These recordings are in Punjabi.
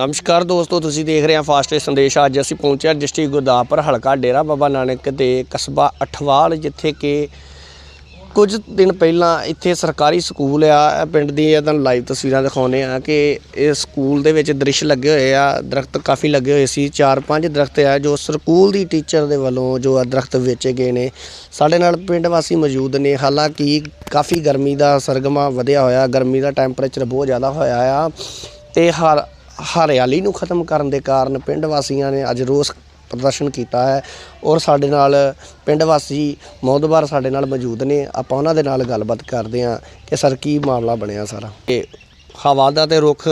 ਨਮਸਕਾਰ ਦੋਸਤੋ, ਤੁਸੀਂ ਦੇਖ ਰਹੇ ਹੋ ਫਾਸਟ ਸੰਦੇਸ਼। ਅੱਜ ਅਸੀਂ ਪਹੁੰਚਿਆ ਡਿਸਟ੍ਰਿਕਟ ਗੁਰਦਾਸਪੁਰ, ਹਲਕਾ ਡੇਰਾ ਬਾਬਾ ਨਾਨਕ ਦੇ ਕਸਬਾ ਅਠਵਾਲ, ਜਿੱਥੇ ਕਿ ਕੁਝ ਦਿਨ ਪਹਿਲਾਂ ਇੱਥੇ ਸਰਕਾਰੀ ਸਕੂਲ ਆ। ਇਹ ਪਿੰਡ ਦੀ ਇਹ ਤੁਹਾਨੂੰ ਲਾਈਵ ਤਸਵੀਰਾਂ ਦਿਖਾਉਂਦੇ ਆ ਕਿ ਇਹ ਸਕੂਲ ਦੇ ਵਿੱਚ ਦ੍ਰਿਸ਼ ਲੱਗੇ ਹੋਏ ਆ। ਦਰਖਤ ਕਾਫੀ ਲੱਗੇ ਹੋਏ ਸੀ। ਚਾਰ ਪੰਜ ਦਰਖਤ ਆ ਜੋ ਸਕੂਲ ਦੀ ਟੀਚਰ ਦੇ ਵੱਲੋਂ ਜੋ ਆ ਦਰਖਤ ਵੇਚੇ ਗਏ ਨੇ। ਸਾਡੇ ਨਾਲ ਪਿੰਡ ਵਾਸੀ ਮੌਜੂਦ ਨੇ। ਹਾਲਾਂਕਿ ਕਾਫੀ ਗਰਮੀ ਦਾ ਸਰਗਮਾ ਵਧਿਆ ਹੋਇਆ। ਗਰਮੀ ਦਾ ਟੈਂਪਰੇਚਰ ਬਹੁਤ ਜ਼ਿਆਦਾ ਹੋਇਆ ਆ। ਤੇ ਹਰ ਹਰਿਆਲੀ ਨੂੰ ਖਤਮ ਕਰਨ ਦੇ ਕਾਰਨ ਪਿੰਡ ਵਾਸੀਆਂ ਨੇ ਅੱਜ ਰੋਸ ਪ੍ਰਦਰਸ਼ਨ ਕੀਤਾ ਹੈ ਔਰ ਸਾਡੇ ਨਾਲ ਪਿੰਡ ਵਾਸੀ ਮੌਦਬਾਰ ਸਾਡੇ ਨਾਲ ਮੌਜੂਦ ਨੇ। ਆਪਾਂ ਉਹਨਾਂ ਦੇ ਨਾਲ ਗੱਲਬਾਤ ਕਰਦੇ ਹਾਂ ਕਿ ਸਰ ਕੀ ਮਾਮਲਾ ਬਣਿਆ ਸਾਰਾ? ਇਹ ਹਵਾ ਦਾ ਤੇ ਰੁੱਖ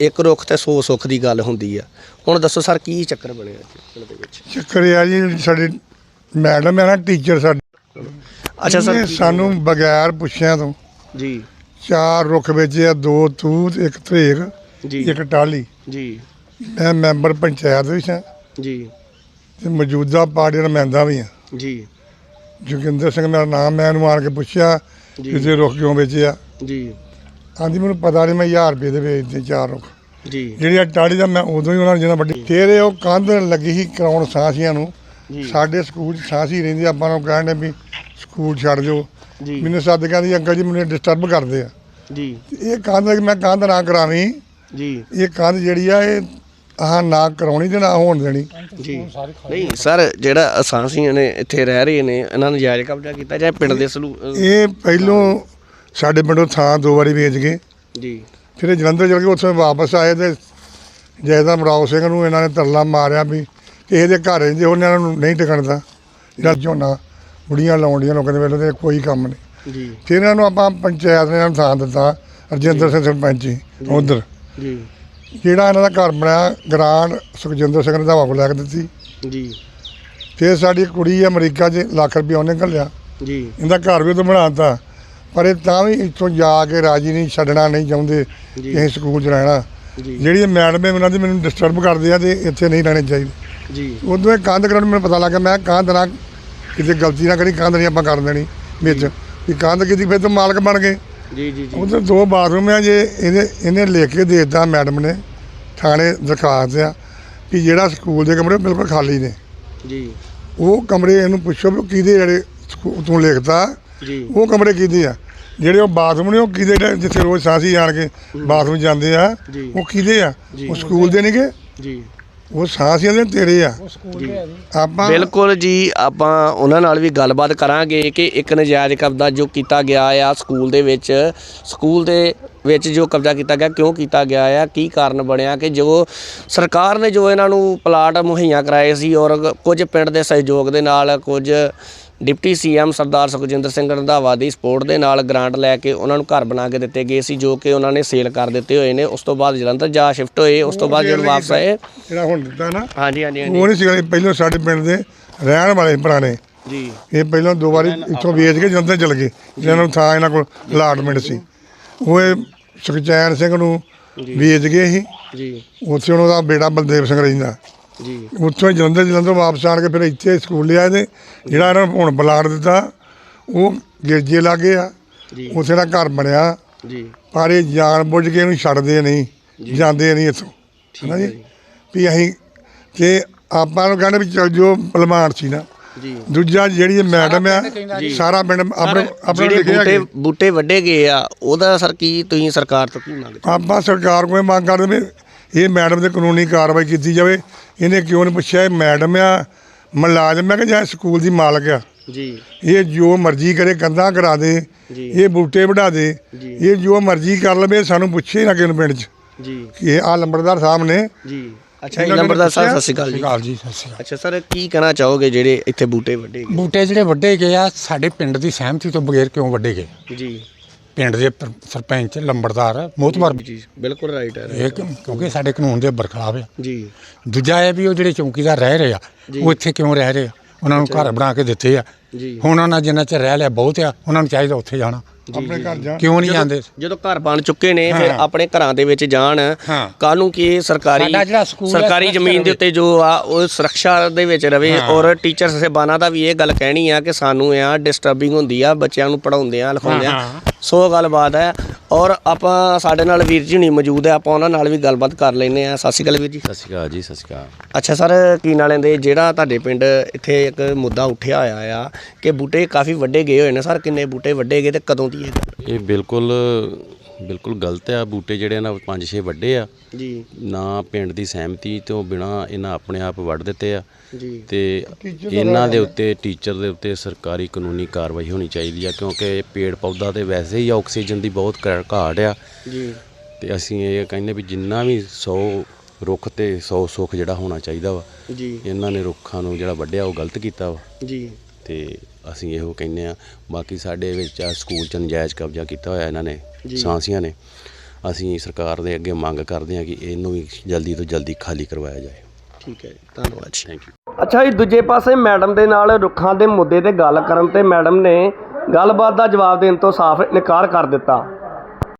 ਇੱਕ ਰੁੱਖ ਤੇ 100 ਸੁੱਖ ਦੀ ਗੱਲ ਹੁੰਦੀ ਆ। ਹੁਣ ਦੱਸੋ ਸਰ ਕੀ ਚੱਕਰ ਬਣਿਆ ਪਿੰਡ ਦੇ ਵਿੱਚ? ਚੱਕਰ ਇਹ ਆ ਜੀ ਸਾਡੇ ਮੈਡਮ ਹੈ ਨਾ ਟੀਚਰ ਸਾਡੇ। ਅੱਛਾ ਸਰ। ਇਹਨੇ ਸਾਨੂੰ ਬਗੈਰ ਪੁੱਛਿਆਂ ਤੋਂ ਜੀ। ਚਾਰ ਰੁੱਖ ਵੇਚੇ ਆ ਦੋ ਤੂਤ ਇੱਕ ਧਰੇਕ ਜੀ। ਇੱਕ ਟਾਲੀ ਜੀ। ਮੈਂ ਮੈਂਬਰ ਪੰਚਾਇਤ ਵਿੱਚ ਹਾਂ। ਜੀ। ਤੇ ਮੌਜੂਦਾ ਪਾਰਟੀ ਦਾ ਨੁਮਾਇੰਦਾ ਵੀ ਹਾਂ। ਜੀ। ਜੋਗਿੰਦਰ ਸਿੰਘ ਮੇਰਾ ਨਾਮ ਮੈਂ ਇਹਨੂੰ ਆਣ ਕੇ ਪੁੱਛਿਆ ਜੀ। ਕਿਸੇ ਰੁੱਖ ਕਿਉਂ ਵੇਚਿਆ? ਜੀ। ਆਂਦੀ ਮੈਨੂੰ ਪਤਾ ਨਹੀਂ ਮੈਂ 1000 ਰੁਪਏ ਦੇ ਵੇਚਦੇ ਚਾਰ ਰੁੱਖ। ਜੀ। ਜਿਹੜੀ ਆ ਟਾਲੀ ਦਾ ਮੈਂ ਉਦੋਂ ਹੀ ਉਹਨਾਂ ਨੂੰ ਜਿਹਨਾਂ ਵੱਡੀ ਇਹ ਉਹ ਕੰਧ ਲੱਗੀ ਸੀ ਕਰਾਉਣ ਸਾਂਸੀਆਂ ਨੂੰ। ਜੀ। ਸਾਡੇ ਸਕੂਲ 'ਚ ਸਾਂਸੀ ਰਹਿੰਦੀ ਆ, ਆਪਾਂ ਨੂੰ ਕਹਿੰਦੇ ਵੀ ਸਕੂਲ ਛੱਡ ਦਿਓ। ਜੀ। ਮੈਨੂੰ ਸੱਦ ਕਹਿੰਦੀ ਅੰਕਲ ਜੀ ਮੈਨੂੰ ਡਿਸਟਰਬ ਕਰਦੇ ਆ। ਜੀ। ਤੇ ਇਹ ਕੰਧ ਮੈਂ ਕੰਧ ਨਾ ਕਰਾਵੀਂ। ਜੀ। ਇਹ ਕੰਧ ਜਿਹੜੀ ਆ ਇਹ ਆਹ ਨਾ ਕਰਾਉਣੀ ਤੇ ਨਾ ਹੋਣ ਦੇਣੀ। ਜੀ। ਨਹੀਂ ਸਰ ਜਿਹੜਾ ਅਸਾਂਸੀਆਂ ਨੇ ਇੱਥੇ ਰਹਿ ਰਹੇ ਨੇ ਇਹਨਾਂ ਨੂੰ ਜਾਇਜ਼ ਕਬਜ਼ਾ ਕੀਤਾ ਜਾਂ ਪਿੰਡ ਦੇ ਸਲੂ ਇਹ ਪਹਿਲੋਂ ਸਾਡੇ ਪਿੰਡੋਂ ਥਾਂ ਦੋ ਵਾਰੀ ਵੇਚ ਗਏ। ਜੀ। ਫਿਰ ਇਹ ਜਲੰਧਰ ਚਲ ਗਏ ਉੱਥੋਂ ਵਾਪਸ ਆਏ ਤੇ ਜੈਦਾ ਮਰਾਓ ਸਿੰਘ ਨੂੰ ਇਹਨਾਂ ਨੇ ਤਰਲਾ ਮਾਰਿਆ ਵੀ ਕਿਸੇ ਦੇ ਘਰ ਰਹਿੰਦੇ ਉਹਨਾਂ ਨੂੰ ਨਹੀਂ ਟਿਕਣਦਾ। ਜਿਹੜਾ ਝੋਨਾ ਬੁੜੀਆਂ ਲਾਉਂਦੀਆਂ ਲੋਕਾਂ ਦੇ ਵੇਲੇ ਤੇ ਕੋਈ ਕੰਮ ਨਹੀਂ। ਜੀ। ਫਿਰ ਇਹਨਾਂ ਨੂੰ ਆਪਾਂ ਪੰਚਾਇਤ ਨੇ ਇਹਨਾਂ ਨੂੰ ਥਾਂ ਦਿੱਤਾ ਰਜਿੰਦਰ ਸਿੰਘ ਸਰਪੰਚ ਜੀ। ਉਧਰ। ਜੀ। ਜਿਹੜਾ ਇਹਨਾਂ ਦਾ ਘਰ ਬਣਾਇਆ ਗ੍ਰਾਂਟ ਸੁਖਜਿੰਦਰ ਸਿੰਘ ਨੇ ਦਾ ਵਾਪਸ ਲੈ ਕੇ ਦਿੱਤੀ। ਜੀ। ਫਿਰ ਸਾਡੀ ਕੁੜੀ ਅਮਰੀਕਾ 'ਚ ਲੱਖ ਰੁਪਏ ਉਹਨੇ ਘੱਲਿਆ। ਜੀ। ਇਹਦਾ ਘਰ ਵੀ ਉਹ ਬਣਾਤਾ ਪਰ ਇਹ ਤਾਂ ਵੀ ਇੱਥੋਂ ਜਾ ਕੇ ਰਾਜੀ ਨਹੀਂ ਛੱਡਣਾ ਨਹੀਂ ਚਾਹੁੰਦੇ ਕਿ ਅਸੀਂ ਸਕੂਲ 'ਚ ਰਹਿਣਾ। ਜਿਹੜੀ ਮੈਡਮ ਹੈ ਉਹਨਾਂ ਦੀ ਮੈਨੂੰ ਡਿਸਟਰਬ ਕਰਦੇ ਆ ਤੇ ਇੱਥੇ ਨਹੀਂ ਰਹਿਣੇ ਚਾਹੀਦੇ। ਜੀ। ਉਦੋਂ ਇਹ ਕੰਧ ਕਰਨ ਮੈਨੂੰ ਪਤਾ ਲੱਗਾ ਮੈਂ ਕੰਧ ਨਾ ਕਿਤੇ ਗਲਤੀ ਨਾ ਕਰੀ ਕੰਧ ਨਹੀਂ ਆਪਾਂ ਕਰ ਦੇਣੀ ਵਿੱਚ। ਵੀ ਕੰਧ ਕੀਤੀ ਫਿਰ ਤਾਂ ਮਾਲਕ ਬਣ ਗਏ। ਜੀ ਜੀ ਜੀ। ਉਧਰ ਦੋ ਬਾਥਰੂਮ ਆ ਜੇ ਇਹਨੇ ਇਹਨੇ ਲਿਖ ਕੇ ਦੇ ਦਿੱਤਾ ਮੈਡਮ ਨੇ ਥਾਣੇ ਦਰਖਾਸਤ ਆ ਕਿ ਜਿਹੜਾ ਸਕੂਲ ਦੇ ਕਮਰੇ ਬਿਲਕੁਲ ਖਾਲੀ ਨੇ। ਜੀ। ਉਹ ਕਮਰੇ ਇਹਨੂੰ ਪੁੱਛੋ ਵੀ ਕਿਹਦੇ ਜਿਹੜੇ ਸਕੂ- ਤੂੰ ਲਿਖਤਾ ਜੀ। ਉਹ ਕਮਰੇ ਕਿਹਦੇ ਆ? ਜਿਹੜੇ ਉਹ ਬਾਥਰੂਮ ਨੇ ਉਹ ਕਿਹਦੇ ਜਿਹੜੇ ਜਿੱਥੇ ਰੋਜ਼ ਸਾਂਸੀ ਆਣ ਕੇ ਬਾਥਰੂਮ ਜਾਂਦੇ ਆ ਜੀ। ਉਹ ਕਿਹਦੇ ਆ? ਜੀ। ਉਹ ਸਕੂਲ ਦੇ ਨਹੀਂਗੇ ਜੀ। ਉਹ ਸਾਂਸੀਆਂ ਦੇ ਤੇਰੇ ਆ। ਆਪਾਂ ਬਿਲਕੁਲ ਜੀ ਆਪਾਂ ਉਹਨਾਂ ਨਾਲ ਵੀ ਗੱਲਬਾਤ ਕਰਾਂਗੇ ਕਿ ਇੱਕ ਨਜਾਇਜ਼ ਕਬਜ਼ਾ ਜੋ ਕੀਤਾ ਗਿਆ ਆ ਸਕੂਲ ਦੇ ਵਿੱਚ ਸਕੂਲ ਦੇ ਵਿੱਚ ਜੋ ਕਬਜ਼ਾ ਕੀਤਾ ਗਿਆ ਕਿਉਂ ਕੀਤਾ ਗਿਆ ਆ ਕੀ ਕਾਰਨ ਬਣਿਆ ਕਿ ਜੋ ਸਰਕਾਰ ਨੇ ਜੋ ਇਹਨਾਂ ਨੂੰ ਪਲਾਟ ਮੁਹੱਈਆ ਕਰਾਏ ਸੀ ਔਰ ਕੁਝ ਪਿੰਡ ਦੇ ਸਹਿਯੋਗ ਦੇ ਨਾਲ ਕੁਝ ਡਿਪਟੀ ਸੀਐਮ ਸਰਦਾਰ ਸੁਖਜਿੰਦਰ ਸਿੰਘ ਰੰਧਾਵਾ ਦੀ ਸਪੋਰਟ ਦੇ ਨਾਲ ਗ੍ਰਾਂਟ ਲੈ ਕੇ ਉਹਨਾਂ ਨੂੰ ਘਰ ਬਣਾ ਕੇ ਦਿੱਤੇ ਗਏ ਸੀ ਜੋ ਕਿ ਉਹਨਾਂ ਨੇ ਸੇਲ ਕਰ ਦਿੱਤੇ ਹੋਏ ਨੇ। ਉਸ ਤੋਂ ਬਾਅਦ ਜਲੰਧਰ ਜਾ ਸ਼ਿਫਟ ਹੋਏ। ਉਸ ਤੋਂ ਬਾਅਦ ਜਦੋਂ ਵਾਪਸ ਆਏ ਜਿਹੜਾ ਹੁਣ ਦਿੱਤਾ ਨਾ ਹਾਂਜੀ ਹਾਂਜੀ ਹਾਂਜੀ। ਉਹ ਨਹੀਂ ਸੀਗਾ ਪਹਿਲਾਂ ਸਾਡੇ ਪਿੰਡ ਦੇ ਰਹਿਣ ਵਾਲੇ ਪੁਰਾਣੇ। ਜੀ। ਇਹ ਪਹਿਲਾਂ ਦੋ ਵਾਰੀ ਇੱਥੋਂ ਵੇਚ ਕੇ ਜਲੰਧਰ ਚਲ ਗਏ ਜਿਹਨਾਂ ਨੂੰ ਥਾਂ ਇਹਨਾਂ ਕੋਲ ਅਲਾਟਮੈਂਟ ਸੀ। ਉਹ ਇਹ ਸੁਖਚੈਨ ਸਿੰਘ ਨੂੰ ਵੇਚ ਗਏ ਸੀ। ਜੀ। ਉੱਥੇ ਉਹਨਾਂ ਦਾ ਬੇਟਾ ਬਲਦੇਵ ਸਿੰਘ ਰਹਿੰਦਾ। ਜੀ। ਉੱਥੋਂ ਜਲੰਧਰ ਜਲੰਧਰ ਵਾਪਸ ਆਣ ਕੇ ਫਿਰ ਇੱਥੇ ਸਕੂਲ ਲਿਆਏ ਤੇ ਜਿਹੜਾ ਇਹਨਾਂ ਨੂੰ ਹੁਣ ਪਲਾਟ ਦਿੱਤਾ ਉਹ ਗਿਰਜੇ ਲਾਗੇ ਆ। ਜੀ। ਉੱਥੇ ਦਾ ਘਰ ਬਣਿਆ। ਜੀ। ਪਰ ਇਹ ਜਾਣ ਬੁੱਝ ਕੇ ਇਹਨੂੰ ਛੱਡਦੇ ਨਹੀਂ ਜਾਂਦੇ ਨਹੀਂ ਇੱਥੋਂ। ਠੀਕ ਹੈ ਜੀ। ਵੀ ਅਸੀਂ ਤੇ ਆਪਾਂ ਨੂੰ ਕਹਿੰਦੇ ਵੀ ਚੱਲ ਜੋ ਭਲਮਾਨ ਸੀ ਨਾ। ਜੀ। ਦੂਜਾ ਜਿਹੜੀ ਇਹ ਮੈਡਮ ਆ ਸਾਰਾ ਪਿੰਡ ਆਪਣੇ ਆਪਣੇ ਲਿਖਿਆ ਬੂਟੇ ਬੂਟੇ ਵੱਡੇ ਗਏ ਆ ਉਹਦਾ ਸਰ ਕੀ ਤੁਸੀਂ ਸਰਕਾਰ ਤੋਂ ਕੀ ਮੰਗਦੇ? ਆਪਾਂ ਸਰਕਾਰ ਕੋਲ ਮੰਗ ਕਰਦੇ ਵੀ ਇਹ ਮੈਡਮ ਤੇ ਕਾਨੂੰਨੀ ਕਾਰਵਾਈ ਕੀਤੀ ਜਾਵੇ। ਇਹਨੇ ਕਿਉਂ ਨਹੀਂ ਪੁੱਛਿਆ ਇਹ ਮੈਡਮ ਆ ਮੁਲਾਜ਼ਮ ਹੈ ਕਿ ਜਾਂ ਸਕੂਲ ਦੀ ਮਾਲਕ ਆ? ਜੀ। ਇਹ ਜੋ ਮਰਜ਼ੀ ਕਰੇ ਕੰਧਾਂ ਕਰਾ ਦੇ ਜੀ। ਇਹ ਬੂਟੇ ਵਢਾ ਦੇ ਜੀ। ਇਹ ਜੋ ਮਰਜ਼ੀ ਕਰ ਲਵੇ ਸਾਨੂੰ ਪੁੱਛੇ ਨਾ ਨੂੰ ਪਿੰਡ 'ਚ। ਜੀ। ਕਿ ਇਹ ਆ ਲੰਬੜਦਾਰ ਸਾਹਿਬ ਨੇ। ਜੀ। ਅੱਛਾ ਨੇ ਨੰਬਰਦਾਰ ਸਾਹਿਬ? ਸਤਿ ਸ਼੍ਰੀ ਅਕਾਲ ਜੀ। ਕਾਲ ਜੀ ਸਤਿ ਸ਼੍ਰੀ ਅਕਾਲ। ਅੱਛਾ ਸਰ ਕੀ ਕਹਿਣਾ ਚਾਹੋਗੇ ਜਿਹੜੇ ਇੱਥੇ ਬੂਟੇ ਵੱਡੇ ਗਏ? ਬੂਟੇ ਜਿਹੜੇ ਵੱਡੇ ਗਏ ਆ ਸਾਡੇ ਪਿੰਡ ਦੀ ਸਹਿਮਤੀ ਤੋਂ ਬਗੈਰ ਕਿਉਂ ਵੱਡੇ ਗਏ? ਜੀ। ਪਿੰਡ ਦੇ ਪਰ- ਸਰਪੰਚ ਲੰਬੜਦਾਰ ਮੋਤਬਰ। ਜੀ ਬਿਲਕੁਲ ਰਾਈਟ ਹੈ। ਇਹ ਕਿ- ਕਿਉਂਕਿ ਸਾਡੇ ਕਾਨੂੰਨ ਦੇ ਬਰਖਲਾਫ ਆ ਜੀ। ਦੂਜਾ ਇਹ ਵੀ ਉਹ ਜਿਹੜੇ ਚੌਕੀਦਾਰ ਰਹਿ ਰਹੇ ਆ ਉਹ ਇੱਥੇ ਕਿਉਂ ਰਹਿ ਰਹੇ ਆ? ਉਹਨਾਂ ਨੂੰ ਘਰ ਬਣਾ ਕੇ ਦਿੱਤੇ ਆ। ਜੀ। ਹੁਣ ਉਹਨਾਂ ਜਿੰਨਾ ਚਿਰ ਰਹਿ ਲਿਆ ਬਹੁਤ ਆ ਉਹਨਾਂ ਨੂੰ ਚਾਹੀਦਾ ਉੱਥੇ ਜਾਣਾ। ਆਪਣੇ ਘਰ ਜਾ। ਕਿਉਂ ਨਹੀਂ ਜਾਂਦੇ ਜਦੋਂ ਘਰ ਬਣ ਚੁੱਕੇ ਨੇ ਫਿਰ। ਆਪਣੇ ਘਰਾਂ ਦੇ ਵਿੱਚ ਜਾਣ। ਕੱਲ ਨੂੰ ਕੀ ਸਰਕਾਰੀ ਸਰਕਾਰੀ ਜ਼ਮੀਨ ਦੇ ਉੱਤੇ ਜੋ ਆ ਉਹ ਸੁਰੱਖਿਆ ਦੇ ਵਿੱਚ ਰਵੇ। ਔਰ ਟੀਚਰ ਸਹਿਬਾਨਾਂ ਦਾ ਵੀ ਇਹ ਗੱਲ ਕਹਿਣੀ ਆ ਕਿ ਸਾਨੂੰ ਆ ਡਿਸਟਰਬਿੰਗ ਹੁੰਦੀ ਆ ਬੱਚਿਆਂ ਨੂੰ ਪੜਾਉਂਦੇ ਆ ਲਿਖਾਉਂਦੇ ਆ। ਸੋ ਗੱਲਬਾਤ ਹੈ। ਔਰ ਆਪਾਂ ਸਾਡੇ ਨਾਲ ਵੀਰ ਜੀ ਹੁਣੀ ਮੌਜੂਦ ਹੈ ਆਪਾਂ ਉਹਨਾਂ ਨਾਲ ਵੀ ਗੱਲਬਾਤ ਕਰ ਲੈਨੇ ਆ ਸਤਿ ਸ਼੍ਰੀ ਅਕਾਲ ਵੀਰ ਜੀ। ਸਤਿ ਸ਼੍ਰੀ ਅਕਾਲ ਜੀ ਸਤਿ ਸ਼੍ਰੀ ਅਕਾਲ। ਅੱਛਾ ਸਰ ਕੀ ਨਾਲੇ ਦੇ ਜਿਹੜਾ ਤੁਹਾਡੇ ਪਿੰਡ ਇੱਥੇ ਇੱਕ ਮੁੱਦਾ ਉੱਠਿਆ ਹੋਇਆ ਆ ਕਿ ਬੂਟੇ ਕਾਫੀ ਵੱਡੇ ਗਏ ਹੋਏ ਨੇ ਸਰ ਕਿੰਨੇ ਬੂਟੇ ਵੱਡੇ ਗਏ ਤੇ ਕਦੋਂ ਦੀ ਇਹ ਗੱਲ? ਇਹ ਬਿਲਕੁਲ ਬਿਲਕੁਲ ਗਲਤ ਆ ਬੂਟੇ ਜਿਹੜੇ ਨਾ ਪੰਜ ਛੇ ਵੱਡੇ ਆ। ਜੀ। ਨਾ ਪਿੰਡ ਦੀ ਸਹਿਮਤੀ ਤੋਂ ਬਿਨਾ ਇਹਨਾਂ ਆਪਣੇ ਆਪ ਵੱਢ ਦਿੱਤੇ ਆ। ਜੀ। ਤੇ ਇਹਨਾਂ ਦੇ ਉੱਤੇ ਟੀਚਰ ਦੇ ਉੱਤੇ ਸਰਕਾਰੀ ਕਾਨੂੰਨੀ ਕਾਰਵਾਈ ਹੋਣੀ ਚਾਹੀਦੀ ਆ ਕਿਉਂਕਿ ਪੇੜ ਪੌਦਾ ਤੇ ਵੈਸੇ ਹੀ ਆਕਸੀਜਨ ਦੀ ਬਹੁਤ ਘਾਟ ਆ। ਜੀ। ਤੇ ਅਸੀਂ ਇਹ ਕਹਿੰਦੇ ਵੀ ਜਿੰਨਾ ਵੀ 100 ਰੁੱਖ ਤੇ 100 ਸੁੱਖ ਜਿਹੜਾ ਹੋਣਾ ਚਾਹੀਦਾ ਵਾ ਜੀ। ਇਹਨਾਂ ਨੇ ਰੁੱਖਾਂ ਨੂੰ ਜਿਹੜਾ ਵੱਢਿਆ ਉਹ ਗਲਤ ਕੀਤਾ ਵਾ। ਜੀ। ਤੇ ਅਸੀਂ ਇਹੋ ਕਹਿੰਦੇ ਆ ਬਾਕੀ ਸਾਡੇ ਵਿੱਚ ਆ ਸਕੂਲ ਚ ਨਜਾਇਜ਼ ਕਬਜ਼ਾ ਕੀਤਾ ਹੋਇਆ ਇਹਨਾਂ ਨੇ। ਸਾਂਸੀਆਂ ਨੇ। ਅਸੀਂ ਸਰਕਾਰ ਦੇ ਅੱਗੇ ਮੰਗ ਕਰਦੇ ਹਾਂ ਕਿ ਇਹਨੂੰ ਵੀ ਜਲਦੀ ਤੋਂ ਜਲਦੀ ਖਾਲੀ ਕਰਵਾਇਆ ਜਾਏ। ਠੀਕ ਹੈ ਜੀ, ਧੰਨਵਾਦ ਥੈਂਕ ਯੂ ਅੱਛਾ ਜੀ ਦੂਜੇ ਪਾਸੇ ਮੈਡਮ ਦੇ ਨਾਲ ਰੁੱਖਾਂ ਦੇ ਮੁੱਦੇ ਤੇ ਗੱਲ ਕਰਨ ਤੇ ਮੈਡਮ ਨੇ ਗੱਲਬਾਤ ਦਾ ਜਵਾਬ ਦੇਣ ਤੋਂ ਸਾਫ਼ ਇਨਕਾਰ ਕਰ ਦਿੱਤਾ।